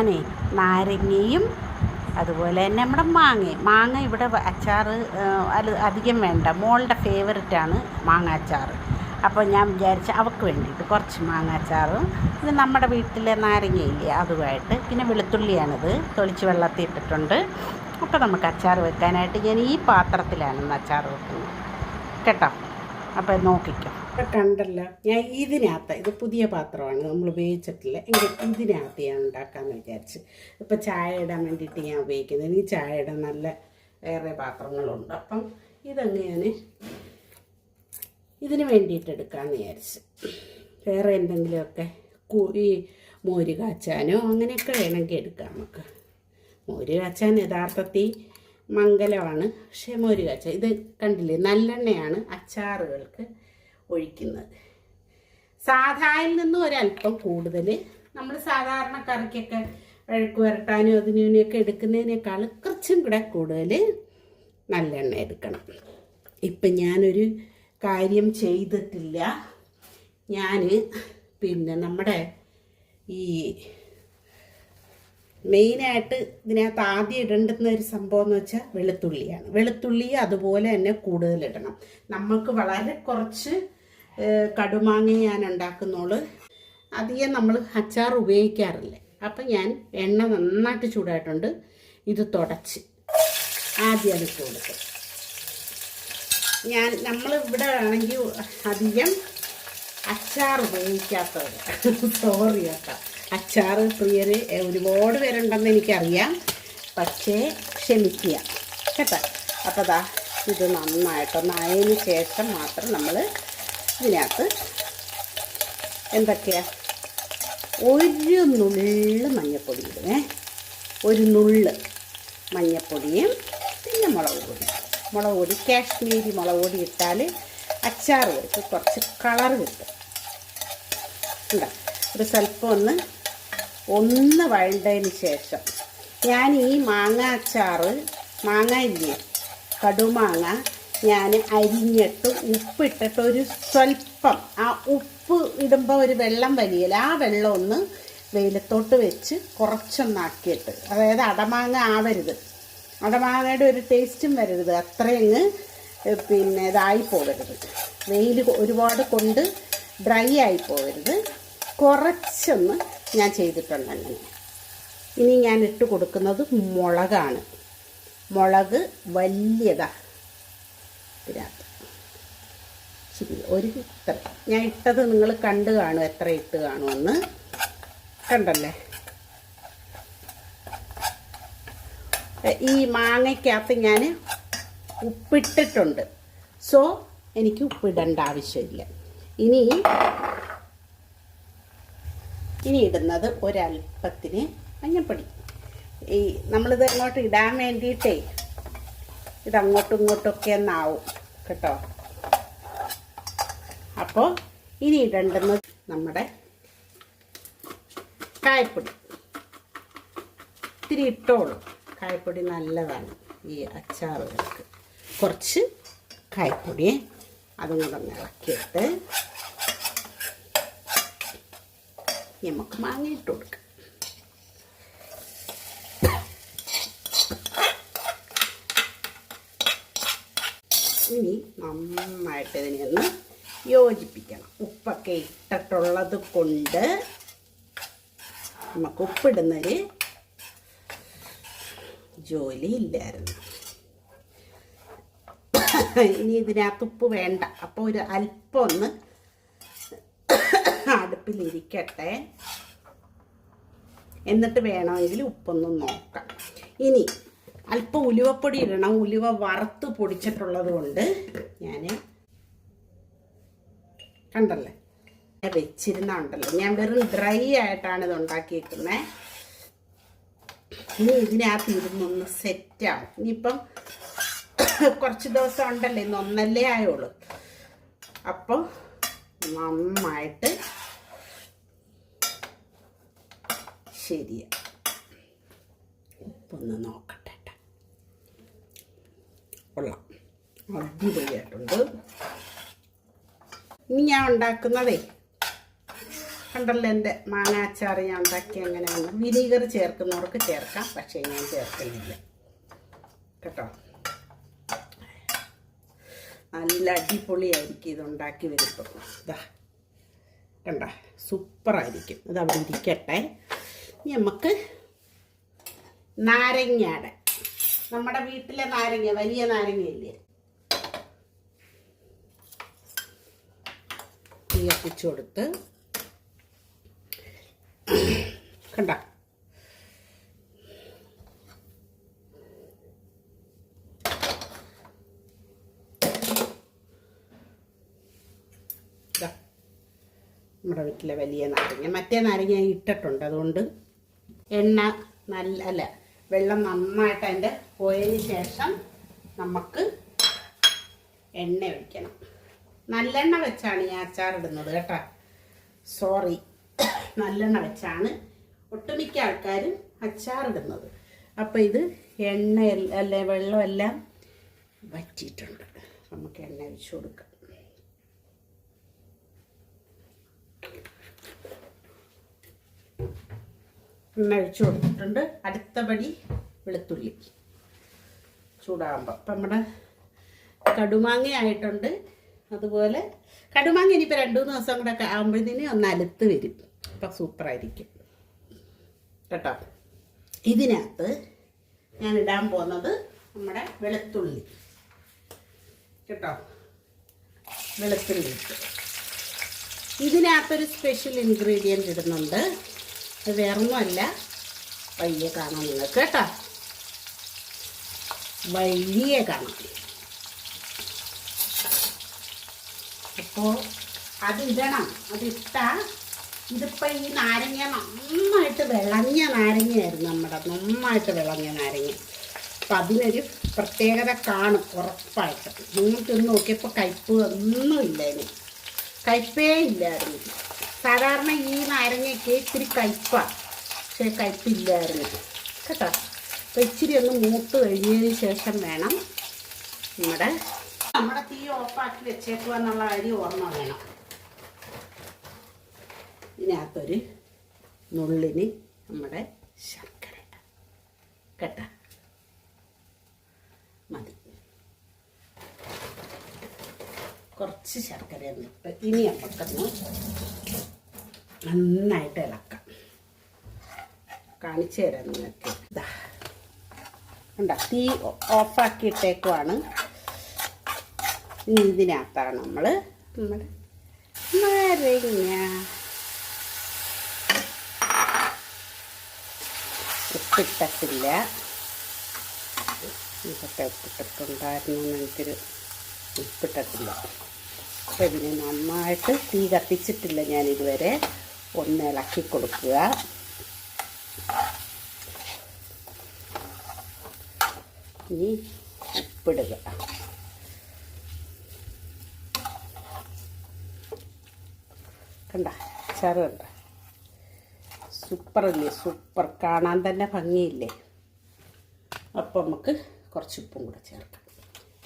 ഞാനേ നാരങ്ങയും അതുപോലെ തന്നെ നമ്മുടെ മാങ്ങ മാങ്ങ ഇവിടെ അച്ചാർ അത് അധികം വേണ്ട. മോളുടെ ഫേവററ്റാണ് മാങ്ങ അച്ചാർ അപ്പോൾ ഞാൻ വിചാരിച്ച അവൾക്ക് വേണ്ടിയിട്ട് കുറച്ച് മാങ്ങ അച്ചാറും പിന്നെ നമ്മുടെ വീട്ടിലെ നാരങ്ങയില്ലേ അതുമായിട്ട്. പിന്നെ വെളുത്തുള്ളിയാണിത്. തൊളിച്ച് വെള്ളത്തിൽ ഇട്ടിട്ടുണ്ട്. അപ്പോൾ നമുക്ക് അച്ചാർ വെക്കാനായിട്ട് ഞാൻ ഈ പാത്രത്തിലാണ് അച്ചാർ വെക്കുന്നത്. കേട്ടോ? അപ്പോൾ നോക്കിക്കോ. ഇപ്പം കണ്ടല്ലോ. ഞാൻ ഇതിനകത്ത് ഇത് പുതിയ പാത്രമാണ് നമ്മൾ ഉപയോഗിച്ചിട്ടില്ല. എങ്കിൽ ഇതിനകത്ത് ഞാൻ ഉണ്ടാക്കാമെന്ന് വിചാരിച്ച്. ഇപ്പം ചായ ഇടാൻ വേണ്ടിയിട്ട് ഞാൻ ഉപയോഗിക്കുന്നത് എനിക്ക് ചായ ഇടാൻ നല്ല വേറെ പാത്രങ്ങളുണ്ട്. അപ്പം ഇതങ്ങ് ഞാൻ ഇതിന് വേണ്ടിയിട്ട് എടുക്കാമെന്ന് വിചാരിച്ച്. വേറെ എന്തെങ്കിലുമൊക്കെ ഈ മോര് കാച്ചാനോ അങ്ങനെയൊക്കെ വേണമെങ്കിൽ എടുക്കാം നമുക്ക്. മോര് കാച്ചാൻ യഥാർത്ഥത്തിൽ മംഗലമാണ്. പക്ഷേ മോര് കാച്ചാൻ ഇത് കണ്ടില്ലേ? നല്ലെണ്ണയാണ് അച്ചാറുകൾക്ക് ഒഴിക്കുന്നത്. സാധായിൽ നിന്നും ഒരല്പം കൂടുതൽ നമ്മൾ സാധാരണ കറിക്കൊക്കെ വഴക്ക് വരട്ടാനും അതിനൊക്കെ എടുക്കുന്നതിനേക്കാൾ കുറച്ചും കൂടെ കൂടുതൽ നല്ലെണ്ണ എടുക്കണം. ഇപ്പം ഞാനൊരു കാര്യം ചെയ്തിട്ടില്ല. ഞാൻ പിന്നെ നമ്മുടെ ഈ മെയിനായിട്ട് ഇതിനകത്ത് ആദ്യം ഇടേണ്ടുന്ന ഒരു സംഭവം എന്ന് വെച്ചാൽ വെളുത്തുള്ളിയാണ്. വെളുത്തുള്ളി അതുപോലെ തന്നെ കൂടുതൽ ഇടണം. നമുക്ക് വളരെ കുറച്ച് കടുമാങ്ങ ഞാൻ ഉണ്ടാക്കുന്നോൾ. അധികം നമ്മൾ അച്ചാർ ഉപയോഗിക്കാറില്ല. അപ്പം ഞാൻ എണ്ണ നന്നായിട്ട് ചൂടായിട്ടുണ്ട്. ഇത് തുടച്ച് ആദ്യം അത് കൊടുക്കും. ഞാൻ നമ്മൾ ഇവിടെ ആണെങ്കിൽ അധികം അച്ചാർ ഉപയോഗിക്കാത്തവർ സോറി കേട്ടോ. അച്ചാർ പ്രിയർ ഒരുപാട് പേരുണ്ടെന്ന് എനിക്കറിയാം. പക്ഷേ ക്ഷമിക്കുക. കേട്ടോ. അപ്പോൾ ദാ ഇത് നന്നായിട്ടൊന്ന് ആയതിന് ശേഷം മാത്രം നമ്മൾ ഇതിനകത്ത് എന്തൊക്കെയാ? ഒരു നുള്ള് മഞ്ഞൾപ്പൊടി ഇടുവേ. ഒരു നുള്ള് മഞ്ഞൾപ്പൊടിയും പിന്നെ മുളക് പൊടി. മുളക് പൊടി കാശ്മീരി മുളക് പൊടി ഇട്ടാൽ അച്ചാർ വെച്ച് കുറച്ച് കളർ കിട്ടും. ഉണ്ടോ ഒരു സ്വല്പം ഒന്ന് ഒന്ന് വഴണ്ടതിന് ശേഷം ഞാൻ ഈ മാങ്ങ അച്ചാറ് മാങ്ങ ഇല്ലേ? കടുമാങ്ങ ഞാൻ അരിഞ്ഞിട്ട് ഉപ്പിട്ടിട്ട് ഒരു സ്വല്പം ആ ഉപ്പ് ഇടുമ്പോൾ ഒരു വെള്ളം വലിയില്ല ആ വെള്ളം ഒന്ന് വെയിലത്തോട്ട് വെച്ച് കുറച്ചൊന്നാക്കിയിട്ട്. അതായത് അടമാങ്ങ ആവരുത്. അടമാങ്ങയുടെ ഒരു ടേസ്റ്റും വരരുത്. അത്രയങ്ങ് പിന്നെ ഇതായി പോകരുത്. വെയിൽ ഒരുപാട് കൊണ്ട് ഡ്രൈ ആയി പോകരുത്. കുറച്ചൊന്ന് ഞാൻ ചെയ്തിട്ടുണ്ട് അങ്ങനെ. ഇനി ഞാൻ ഇട്ട് കൊടുക്കുന്നത് മുളകാണ്. മുളക് വലിയതാ. ഇതിനകത്ത് ശരി ഒരു ഇത്ര ഞാൻ ഇട്ടത് നിങ്ങൾ കണ്ട് കാണും എത്ര ഇട്ട് കാണുമെന്ന്. കണ്ടല്ലേ? ഈ മാങ്ങയ്ക്കകത്ത് ഞാൻ ഉപ്പിട്ടിട്ടുണ്ട്. സോ എനിക്ക് ഉപ്പിടേണ്ട ആവശ്യമില്ല. ഇനി ഇനി ഇടുന്നത് ഒരല്പത്തിന് മഞ്ഞപ്പൊടി. ഈ നമ്മളിത് അങ്ങോട്ട് ഇടാൻ വേണ്ടിയിട്ടേ ഇതങ്ങോട്ടും ഇങ്ങോട്ടൊക്കെ ഒന്നാവും. കേട്ടോ. അപ്പോൾ ഇനി ഇടേണ്ടുന്ന നമ്മുടെ കായപ്പൊടി. ഇത്തിരി ഇട്ടോളൂ. കായപ്പൊടി നല്ലതാണ് ഈ അച്ചാറുകൾക്ക്. കുറച്ച് കായപ്പൊടി അതും കൂടെ ഒന്ന് ഇളക്കിയിട്ട് നമുക്ക് മാങ്ങ ഇട്ട് കൊടുക്കാം. ഇനി നന്നായിട്ട് ഇതിനെ ഒന്ന് യോജിപ്പിക്കണം. ഉപ്പൊക്കെ ഇട്ടിട്ടുള്ളത് കൊണ്ട് നമുക്ക് ഉപ്പിടുന്നൊരു ജോലി ഇല്ലായിരുന്നു. ഇനി ഇതിനകത്ത് ഉപ്പ് വേണ്ട. അപ്പോൾ ഒരു അല്പം ഒന്ന് അടുപ്പിലിരിക്കട്ടെ. എന്നിട്ട് വേണമെങ്കിൽ ഉപ്പൊന്നും നോക്കാം. ഇനി അല്പം ഉലുവപ്പൊടി ഇടണം. ഉലുവ വറുത്ത് പൊടിച്ചിട്ടുള്ളത് കൊണ്ട് ഞാൻ കണ്ടല്ലേ? വെച്ചിരുന്ന ഉണ്ടല്ലോ. ഞാൻ വെറും ഡ്രൈ ആയിട്ടാണ് ഇത് ഉണ്ടാക്കിയിരിക്കുന്നത് ഇനി ഇതിനകത്ത് ഇരുന്നൊന്ന് സെറ്റാവും ഇനിയിപ്പം കുറച്ച് ദിവസം ഉണ്ടല്ലോ. ഇന്ന് ഒന്നല്ലേ ആയുള്ളൂ. അപ്പോൾ നന്നായിട്ട് ശരിയാ. ഉപ്പൊന്ന് ട്ടാ. കൊള്ളാം. അടിപൊളിയായിട്ടുണ്ട് ഇനി ഞാൻ ഉണ്ടാക്കുന്നതേ കണ്ടല്ലോ എന്റെ മാങ്ങാച്ചാർ ഞാൻ ഉണ്ടാക്കി എങ്ങനെയാണ്? വിനീഗർ ചേർക്കുന്നവർക്ക് ചേർക്കാം പക്ഷേ ഞാൻ ചേർക്കുന്നില്ല. കേട്ടോ? നല്ല അടിപൊളിയായിരിക്കും ഇതുണ്ടാക്കി വരുമ്പോൾ. ഇതാ കണ്ട? സൂപ്പറായിരിക്കും. ഇത് അവിടെ ഇരിക്കട്ടെ. നമുക്ക് നാരങ്ങയുടെ നമ്മുടെ വീട്ടിലെ നാരങ്ങ വലിയ നാരങ്ങയില്ലേ? തീ കത്തിച്ചു കൊടുത്ത് കണ്ട? നമ്മുടെ വീട്ടിലെ വലിയ നാരങ്ങ. മറ്റേ നാരങ്ങ ഇട്ടിട്ടുണ്ട്. അതുകൊണ്ട് എണ്ണ നല്ല അല്ല വെള്ളം നന്നായിട്ട് അതിന്റെ പോയതിന് ശേഷം നമുക്ക് എണ്ണ ഒഴിക്കണം. നല്ലെണ്ണ വെച്ചാണ് ഞാൻ അച്ചാറിടുന്നത് കേട്ടോ. സോറി നല്ലെണ്ണ വെച്ചാണ് ഒട്ടുമിക്ക ആൾക്കാരും അച്ചാറിടുന്നത് അപ്പോൾ ഇത് എണ്ണ അല്ലെ വെള്ളമെല്ലാം വറ്റിയിട്ടുണ്ട്. നമുക്ക് എണ്ണ ഒഴിച്ചു കൊടുക്കാം. എണ്ണ ഒഴിച്ചു കൊടുത്തിട്ടുണ്ട്. അടുത്ത പടി വെളുത്തുള്ളി. ചൂടാകുമ്പോൾ അപ്പം നമ്മുടെ കടുമാങ്ങ ആയിട്ടുണ്ട് അതുപോലെ കടുമാങ്ങ ഇനിയിപ്പോൾ രണ്ട് മൂന്ന് ദിവസം കൂടെ ആകുമ്പോഴത്തേന് ഒന്ന് അലുത്ത് വരും. അപ്പം സൂപ്പറായിരിക്കും. കേട്ടോ? ഇതിനകത്ത് ഞാൻ ഇടാൻ പോകുന്നത് നമ്മുടെ വെളുത്തുള്ളി. കേട്ടോ? വെളുത്തുള്ളി ഇതിനകത്തൊരു സ്പെഷ്യൽ ഇൻഗ്രീഡിയന്റ് ഇടുന്നുണ്ട്. അത് വേറൊന്നുമല്ല. വഴിയെ കാണാം നിങ്ങൾക്ക് കേട്ടോ. വഴിയെ കാണാം. അപ്പോൾ ഇടണം. അതിട്ടാൽ ഇതിപ്പോൾ ഈ നാരങ്ങ നന്നായിട്ട് വിളഞ്ഞ നാരങ്ങയായിരുന്നു നമ്മുടെ നന്നായിട്ട് വിളഞ്ഞ നാരങ്ങ. അപ്പം അതിനൊരു പ്രത്യേകത കാണും ഉറപ്പായിട്ട്. നിങ്ങൾക്ക് നോക്കിയപ്പോൾ കയ്പ്പ് ഒന്നുമില്ല ഇല്ലായിരുന്നു കയ്പേ ഇല്ലായിരുന്നു. സാധാരണ ഈ നാരങ്ങയ്ക്ക് ഇത്തിരി കയ്പ്പാണ് പക്ഷേ കയ്പ്പില്ലായിരുന്നു. കേട്ടോ? അപ്പോൾ ഇച്ചിരി ഒന്ന് മൂത്ത് കഴിഞ്ഞതിന് ശേഷം വേണം നമ്മുടെ നമ്മുടെ തീ ഓഫാക്കി വെച്ചേക്കുക എന്നുള്ള കാര്യം ഓർമ്മ വേണം. ഇതിനകത്തൊരു നുള്ളിന് നമ്മുടെ ശർക്കര. കേട്ടോ? മതി. കുറച്ച് ശർക്കര ഇനി നമുക്കൊന്ന് നന്നായിട്ട് ഇളക്കാം. കാണിച്ചു തരാം നിങ്ങൾക്ക് ഇതാ ഉണ്ടോ തീ ഓഫാക്കിയിട്ടേക്കുവാണ് ഇനി ഇതിനകത്താണ് നമ്മൾ നമ്മുടെ നാരങ്ങ ഉപ്പിട്ടത്തില്ല. ഇതൊക്കെ ഉപ്പിട്ടിട്ടുണ്ടായിരുന്നു എനിക്കൊരു ഉപ്പിട്ടിട്ടില്ല അപ്പം ഇതിന് നന്നായിട്ട് തീ കത്തിച്ചിട്ടില്ല ഞാൻ ഇതുവരെ ഒന്ന് ഇളക്കി കൊടുക്കുക. ഇനി ഉപ്പിടുക. കണ്ട? അച്ചാറ് കണ്ട സൂപ്പറല്ലേ? സൂപ്പർ. കാണാൻ തന്നെ ഭംഗിയില്ലേ? അപ്പോൾ നമുക്ക് കുറച്ച് ഉപ്പും കൂടെ ചേർക്കാം.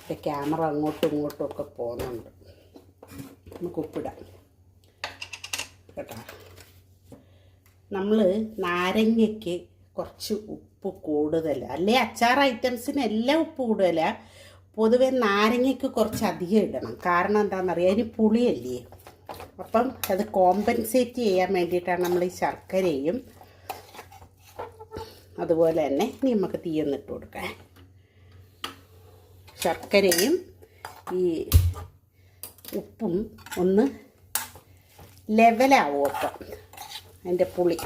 എന്റെ ക്യാമറ അങ്ങോട്ടും ഇങ്ങോട്ടും ഒക്കെ പോകുന്നുണ്ട്. നമുക്ക് ഉപ്പിടാം. കേട്ടോ? നമ്മൾ നാരങ്ങയ്ക്ക് കുറച്ച് ഉപ്പ് കൂടുതൽ അല്ലേ? അച്ചാർ ഐറ്റംസിന് എല്ലാം ഉപ്പ് കൂടുതല. പൊതുവെ നാരങ്ങയ്ക്ക് കുറച്ച് അധികം ഇടണം. കാരണം എന്താണെന്നറിയാം അതിന് പുളിയല്ലേ. അപ്പം അത് കോമ്പൻസേറ്റ് ചെയ്യാൻ വേണ്ടിയിട്ടാണ് നമ്മൾ ഈ ശർക്കരയും അതുപോലെ തന്നെ ഇനി നമുക്ക് തീയൊന്നിട്ട് കൊടുക്കാം. ശർക്കരയും ഈ ഉപ്പും ഒന്ന് ലെവലാവും അപ്പം. അതിന്റെ പുളി?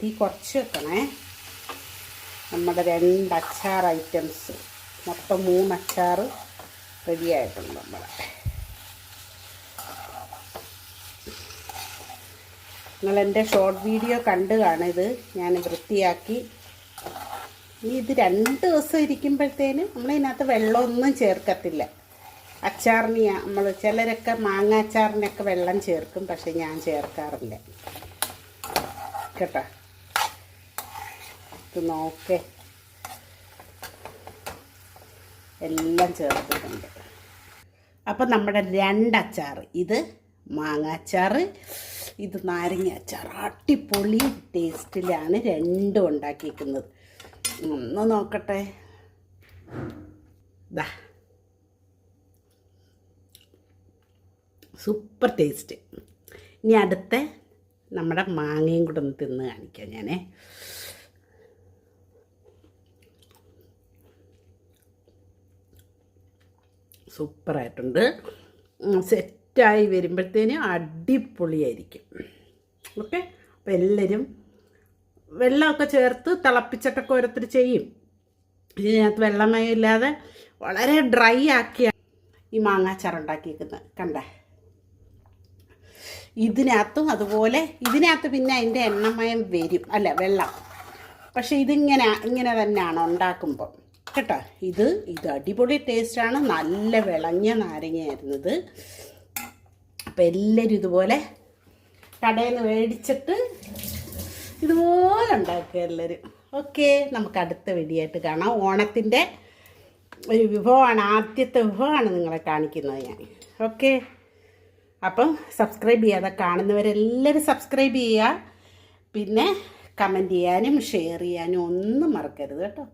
തീ കുറച്ച് വെക്കണേ. നമ്മുടെ രണ്ട് അച്ചാർ ഐറ്റംസ് മൊത്തം മൂന്ന് അച്ചാർ റെഡി ആയിട്ടുണ്ട് നമ്മുടെ നിങ്ങൾ ഷോർട്ട് വീഡിയോ കണ്ട് കാണിത് ഞാൻ വൃത്തിയാക്കി. ഇനി ഇത് രണ്ട് ദിവസം ഇരിക്കുമ്പോഴത്തേന് നമ്മളതിനകത്ത് വെള്ളമൊന്നും ചേർക്കത്തില്ല. അച്ചാറിന് നമ്മൾ ചിലരൊക്കെ മാങ്ങ അച്ചാറിനൊക്കെ വെള്ളം ചേർക്കും പക്ഷെ ഞാൻ ചേർക്കാറില്ല. കേട്ടോ? ഇത് നോക്കേ. എല്ലാം ചേർത്തിട്ടുണ്ട്. അപ്പം നമ്മുടെ രണ്ടച്ചാർ ഇത് അച്ചാർ ഇത് നാരങ്ങ അച്ചാർ അടിപൊളി ടേസ്റ്റിലാണ് രണ്ടും ഉണ്ടാക്കിയിരിക്കുന്നത് ഒന്ന് നോക്കട്ടെ. ദാ. Super taste. ഇനി അടുത്ത നമ്മുടെ മാങ്ങയും കൂടെ ഒന്ന് തിന്ന് കാണിക്കാം ഞാനേ. സൂപ്പറായിട്ടുണ്ട്. സെറ്റായി വരുമ്പോഴത്തേനും അടിപൊളിയായിരിക്കും. ഓക്കെ? അപ്പം എല്ലാവരും വെള്ളമൊക്കെ ചേർത്ത് തിളപ്പിച്ചിട്ടൊക്കെ ഓരോരുത്തർ ചെയ്യും. ഇതിനകത്ത് വെള്ളമയം ഇല്ലാതെ വളരെ ഡ്രൈ ആക്കിയാണ് ഈ മാങ്ങാച്ചാർ ഉണ്ടാക്കിയിരിക്കുന്നത് കണ്ടേ? ഇതിനകത്തും അതുപോലെ ഇതിനകത്ത് പിന്നെ അതിന്റെ എണ്ണമയം വരും. അല്ല വെള്ളം. പക്ഷേ ഇതിങ്ങനെ ഇങ്ങനെ തന്നെയാണ് ഉണ്ടാക്കുമ്പോൾ കേട്ടോ? ഇത് ഇത് അടിപൊളി ടേസ്റ്റാണ്. നല്ല വിളഞ്ഞ നാരങ്ങയായിരുന്നത്. അപ്പം എല്ലാവരും ഇതുപോലെ കടയിൽ നിന്ന് മേടിച്ചിട്ട് ഇതുപോലെ ഉണ്ടാക്കുക എല്ലാവരും ഓക്കെ നമുക്ക് അടുത്ത വെടിയായിട്ട് കാണാം. ഓണത്തിന്റെ ഒരു വിഭവമാണ്. ആദ്യത്തെ വിഭവമാണ് നിങ്ങളെ കാണിക്കുന്നത് ഞാൻ. ഓക്കെ? അപ്പം സബ്സ്ക്രൈബ് ചെയ്യാതെ കാണുന്നവരെല്ലാവരും സബ്സ്ക്രൈബ് ചെയ്യുക. പിന്നെ കമന്റ് ചെയ്യാനും ഷെയർ ചെയ്യാനും ഒന്നും മറക്കരുത് കേട്ടോ.